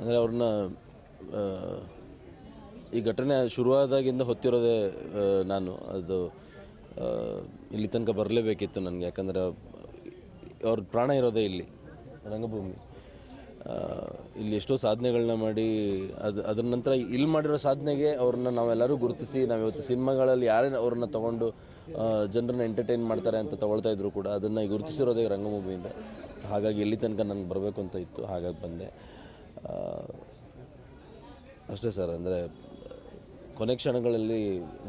ಅಂದರೆ ಅವ್ರನ್ನ ಈ ಘಟನೆ ಶುರುವಾದಾಗಿಂದ ಹೊತ್ತಿರೋದೇ ನಾನು. ಅದು ಇಲ್ಲಿ ತನಕ ಬರಲೇಬೇಕಿತ್ತು ನನಗೆ. ಯಾಕಂದರೆ ಅವ್ರ ಪ್ರಾಣ ಇರೋದೇ ಇಲ್ಲಿ, ರಂಗಭೂಮಿ. ಇಲ್ಲಿ ಎಷ್ಟೋ ಸಾಧನೆಗಳನ್ನ ಮಾಡಿ, ಅದು, ಅದರ ನಂತರ ಇಲ್ಲಿ ಮಾಡಿರೋ ಸಾಧನೆಗೆ ಅವ್ರನ್ನ ನಾವೆಲ್ಲರೂ ಗುರುತಿಸಿ ನಾವು ಇವತ್ತು ಸಿನಿಮಾಗಳಲ್ಲಿ ಯಾರೇ ಅವ್ರನ್ನ ತೊಗೊಂಡು ಜನರನ್ನ ಎಂಟರ್ಟೈನ್ ಮಾಡ್ತಾರೆ ಅಂತ ತಗೊಳ್ತಾ ಇದ್ರು ಕೂಡ, ಅದನ್ನು ಗುರುತಿಸಿರೋದೇ ರಂಗಭೂಮಿಯಿಂದ. ಹಾಗಾಗಿ ಇಲ್ಲಿ ತನಕ ನನಗೆ ಬರಬೇಕು ಅಂತ ಇತ್ತು, ಹಾಗಾಗಿ ಬಂದೆ. ಅಷ್ಟೇ ಸರ್ ಅಂದರೆ ಕೊನೆ ಕ್ಷಣಗಳಲ್ಲಿ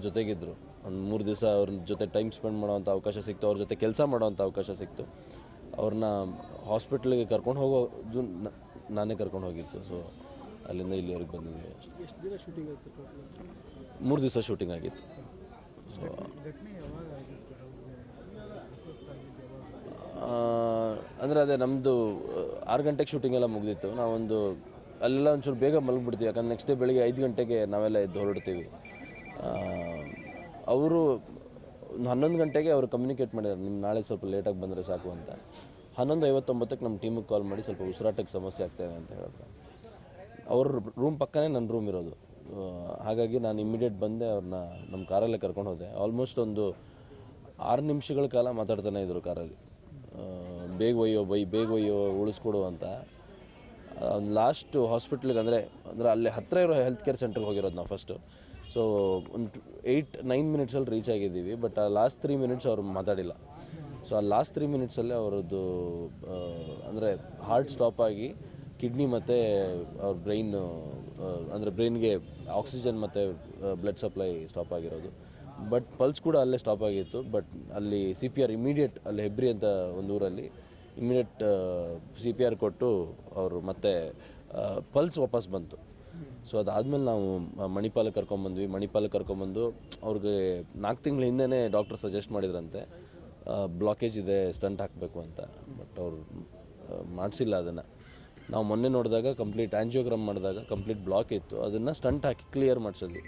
ಜೊತೆಗಿದ್ದರು ಒಂದು ಮೂರು ದಿವಸ ಅವ್ರ ಜೊತೆ ಟೈಮ್ ಸ್ಪೆಂಡ್ ಮಾಡೋವಂಥ ಅವಕಾಶ ಸಿಕ್ತು ಅವ್ರ ಜೊತೆ ಕೆಲಸ ಮಾಡೋವಂಥ ಅವಕಾಶ ಸಿಕ್ತು. ಅವ್ರನ್ನ ಹಾಸ್ಪಿಟ್ಲಿಗೆ ಕರ್ಕೊಂಡು ಹೋಗೋದು ನಾನೇ ಕರ್ಕೊಂಡು ಹೋಗಿತ್ತು ಸೊ ಅಲ್ಲಿಂದ ಇಲ್ಲಿವರೆಗೆ ಬಂದಿದ್ವಿ ಮೂರು ದಿವಸ ಶೂಟಿಂಗ್ ಆಗಿತ್ತು. ಸೊ ಅಂದರೆ ಅದೇ ನಮ್ಮದು ಆರು ಗಂಟೆಗೆ ಶೂಟಿಂಗ್ ಎಲ್ಲ ಮುಗಿದಿತ್ತು. ನಾವೊಂದು ಅಲ್ಲೆಲ್ಲ ಒಂಚೂರು ಬೇಗ ಮಲಗಿಬಿಡ್ತೀವಿ. ಯಾಕಂದ್ರೆ ನೆಕ್ಸ್ಟ್ ಡೇ ಬೆಳಿಗ್ಗೆ ಐದು ಗಂಟೆಗೆ ನಾವೆಲ್ಲ ಎದ್ದು ಹೊರಡ್ತೀವಿ. ಅವರು ಒಂದು ಹನ್ನೊಂದು ಗಂಟೆಗೆ ಅವರು ಕಮ್ಯುನಿಕೇಟ್ ಮಾಡಿದ್ದಾರೆ ನಿಮ್ಮ ನಾಳೆ ಸ್ವಲ್ಪ ಲೇಟಾಗಿ ಬಂದರೆ ಸಾಕು ಅಂತ. ಹನ್ನೊಂದು ಐವತ್ತೊಂಬತ್ತಕ್ಕೆ ನಮ್ಮ ಟೀಮಿಗೆ ಕಾಲ್ ಮಾಡಿ ಸ್ವಲ್ಪ ಉಸಿರಾಟಕ್ಕೆ ಸಮಸ್ಯೆ ಆಗ್ತಾಯಿದೆ ಅಂತ ಹೇಳಿದ್ರು. ಅವ್ರ ರೂಮ್ ಪಕ್ಕನೇ ನನ್ನ ರೂಮ್ ಇರೋದು. ಹಾಗಾಗಿ ನಾನು ಇಮ್ಮಿಡಿಯೇಟ್ ಬಂದೆ, ಅವ್ರನ್ನ ನಮ್ಮ ಕಾರಲ್ಲೇ ಕರ್ಕೊಂಡು ಹೋದೆ. ಆಲ್ಮೋಸ್ಟ್ ಒಂದು ಆರು ನಿಮಿಷಗಳ ಕಾಲ ಮಾತಾಡ್ತಾನೆ ಇದ್ರು ಕಾರಲ್ಲಿ. ಬೇಗ ಒಯ್ಯೋ, ಬೈ, ಬೇಗ ಒಯ್ಯೋ, ಉಳಿಸ್ಕೊಡು ಅಂತ. ಲಾಸ್ಟ್ ಹಾಸ್ಪಿಟ್ಲಿಗೆ ಅಂದರೆ ಅಂದರೆ ಅಲ್ಲಿ ಹತ್ತಿರ ಇರೋ ಹೆಲ್ತ್ ಕೇರ್ ಸೆಂಟ್ರಿಗೆ ಹೋಗಿರೋದು ನಾವು ಫಸ್ಟು ಸೊ ಒಂದು ಏಯ್ಟ್ ನೈನ್ ಮಿನಿಟ್ಸಲ್ಲಿ ರೀಚ್ ಆಗಿದ್ದೀವಿ ಬಟ್ ಆ ಲಾಸ್ಟ್ ತ್ರೀ ಮಿನಿಟ್ಸ್ ಅವ್ರು ಮಾತಾಡಿಲ್ಲ. ಸೊ ಆ ಲಾಸ್ಟ್ ತ್ರೀ ಮಿನಿಟ್ಸಲ್ಲೇ ಅವರದ್ದು ಅಂದರೆ ಹಾರ್ಟ್ ಸ್ಟಾಪ್ ಆಗಿ ಕಿಡ್ನಿ ಮತ್ತು ಅವ್ರ ಬ್ರೈನ್ ಅಂದರೆ ಬ್ರೈನ್ಗೆ ಆಕ್ಸಿಜನ್ ಮತ್ತು ಬ್ಲಡ್ ಸಪ್ಲೈ ಸ್ಟಾಪ್ ಆಗಿರೋದು. ಬಟ್ ಪಲ್ಸ್ ಕೂಡ ಅಲ್ಲೇ ಸ್ಟಾಪ್ ಆಗಿತ್ತು ಬಟ್ ಅಲ್ಲಿ ಸಿ ಪಿ ಆರ್ ಇಮಿಡಿಯೇಟ್ ಅಲ್ಲಿ ಹೆಬ್ರಿ ಅಂತ ಒಂದು ಊರಲ್ಲಿ ಇಮಿಡಿಯೇಟ್ ಸಿ ಪಿ ಆರ್ ಕೊಟ್ಟು ಅವರು ಮತ್ತೆ ಪಲ್ಸ್ ವಾಪಸ್ ಬಂತು. ಸೊ ಅದಾದಮೇಲೆ ನಾವು ಮಣಿಪಾಲಕ್ಕೆ ಕರ್ಕೊಂಬಂದ್ವಿ ಮಣಿಪಾಲಕ್ಕೆ ಕರ್ಕೊಂಬಂದು ಅವ್ರಿಗೆ ನಾಲ್ಕು ತಿಂಗಳ ಹಿಂದೆನೇ ಡಾಕ್ಟರ್ ಸಜೆಸ್ಟ್ ಮಾಡಿದ್ರಂತೆ. ಬ್ಲಾಕೇಜ್ ಇದೆ ಸ್ಟಂಟ್ ಹಾಕಬೇಕು ಅಂತ. ಬಟ್ ಅವ್ರು ಮಾಡಿಸಿಲ್ಲ ಅದನ್ನು. ನಾವು ಮೊನ್ನೆ ನೋಡಿದಾಗ ಕಂಪ್ಲೀಟ್ ಆ್ಯಂಜಿಯೋಗ್ರಾಮ್ ಮಾಡಿದಾಗ ಕಂಪ್ಲೀಟ್ ಬ್ಲಾಕ್ ಇತ್ತು. ಅದನ್ನು ಸ್ಟಂಟ್ ಹಾಕಿ ಕ್ಲಿಯರ್ ಮಾಡಿಸಿದ್ವಿ.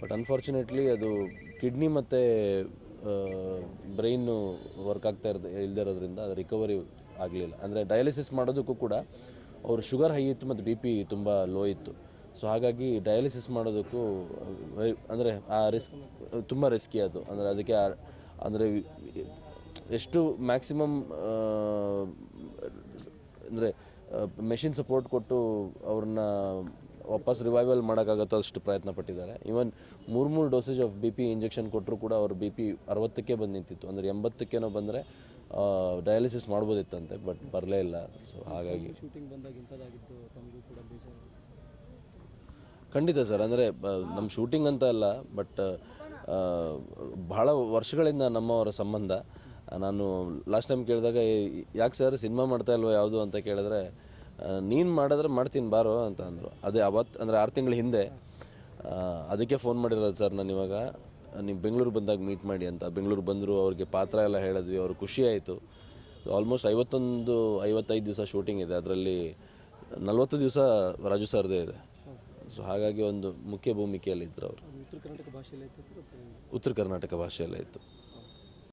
ಬಟ್ ಅನ್ಫಾರ್ಚುನೇಟ್ಲಿ ಅದು ಕಿಡ್ನಿ ಮತ್ತು ಬ್ರೈನು ವರ್ಕ್ ಆಗ್ತಾ ಇರೋದು ಇಲ್ದಿರೋದ್ರಿಂದ ಅದು ರಿಕವರಿ ಆಗಲಿಲ್ಲ. ಅಂದರೆ ಡಯಾಲಿಸಿಸ್ ಮಾಡೋದಕ್ಕೂ ಕೂಡ ಅವರು ಶುಗರ್ ಹೈ ಇತ್ತು ಮತ್ತು ಬಿ ಪಿ ತುಂಬ ಲೋ ಇತ್ತು. ಸೊ ಹಾಗಾಗಿ ಡಯಾಲಿಸಿಸ್ ಮಾಡೋದಕ್ಕೂ, ಅಂದರೆ ಆ ರಿಸ್ಕ್ ತುಂಬ ರಿಸ್ಕಿ ಅದು. ಅಂದರೆ ಅದಕ್ಕೆ ಅಂದರೆ ಎಷ್ಟು ಮ್ಯಾಕ್ಸಿಮಮ್ ಅಂದರೆ ಮೆಷಿನ್ ಸಪೋರ್ಟ್ ಕೊಟ್ಟು ಅವ್ರನ್ನ ವಾಪಸ್ ರಿವೈವಲ್ ಮಾಡೋಕ್ಕಾಗತ್ತೋ ಅಷ್ಟು ಪ್ರಯತ್ನ ಪಟ್ಟಿದ್ದಾರೆ. ಈವನ್ ಮೂರು ಮೂರು dosage of B P injection ಕೊಟ್ಟರು ಕೂಡ ಅವ್ರ ಬಿ ಪಿ ಅರವತ್ತಕ್ಕೆ ಬಂದು ನಿಂತಿತ್ತು. ಅಂದರೆ ಎಂಬತ್ತಕ್ಕೇನೋ ಬಂದರೆ ಡಯಾಲಿಸಿಸ್ ಮಾಡ್ಬೋದಿತ್ತಂತೆ ಬಟ್ ಬರಲೇ ಇಲ್ಲ. ಸೊ ಹಾಗಾಗಿ. ಖಂಡಿತ ಸರ್ ಅಂದರೆ ನಮ್ಮ ಶೂಟಿಂಗ್ ಅಂತ ಅಲ್ಲ ಬಟ್ ಬಹಳ ವರ್ಷಗಳಿಂದ ನಮ್ಮವರ ಸಂಬಂಧ. ನಾನು ಲಾಸ್ಟ್ ಟೈಮ್ ಕೇಳಿದಾಗ ಯಾಕೆ ಸರ್ ಸಿನಿಮಾ ಮಾಡ್ತಾ ಇಲ್ವೋ ಯಾವುದು? ಅಂತ ಕೇಳಿದ್ರೆ ನೀನು ಮಾಡಿದ್ರೆ ಮಾಡ್ತೀನಿ ಬಾರೋ ಅಂತ ಅಂದರು. ಅದೇ ಅವತ್ತು ಅಂದರೆ ಆರು ತಿಂಗಳ ಹಿಂದೆ ಅದಕ್ಕೆ ಫೋನ್ ಮಾಡಿರೋದು ಸರ್ ನಾನು ಇವಾಗ. ನೀವು ಬೆಂಗಳೂರು ಬಂದಾಗ ಮೀಟ್ ಮಾಡಿ ಅಂತ. ಬೆಂಗಳೂರು ಬಂದರು ಅವ್ರಿಗೆ ಪಾತ್ರ ಎಲ್ಲ ಹೇಳಿದ್ವಿ ಅವ್ರಿಗೆ ಖುಷಿ ಆಯಿತು. ಆಲ್ಮೋಸ್ಟ್ ಐವತ್ತೊಂದು ಐವತ್ತೈದು ದಿವಸ ಶೂಟಿಂಗ್ ಇದೆ. ಅದರಲ್ಲಿ ನಲವತ್ತು ದಿವಸ ರಾಜು ಸರ್ದೇ ಇದೆ. ಸೊ ಹಾಗಾಗಿ ಒಂದು ಮುಖ್ಯ ಭೂಮಿಕೆಯಲ್ಲಿ ಇದ್ದರು ಅವರು. ಉತ್ತರ ಕರ್ನಾಟಕ ಭಾಷೆಯಲ್ಲೇ ಇತ್ತು.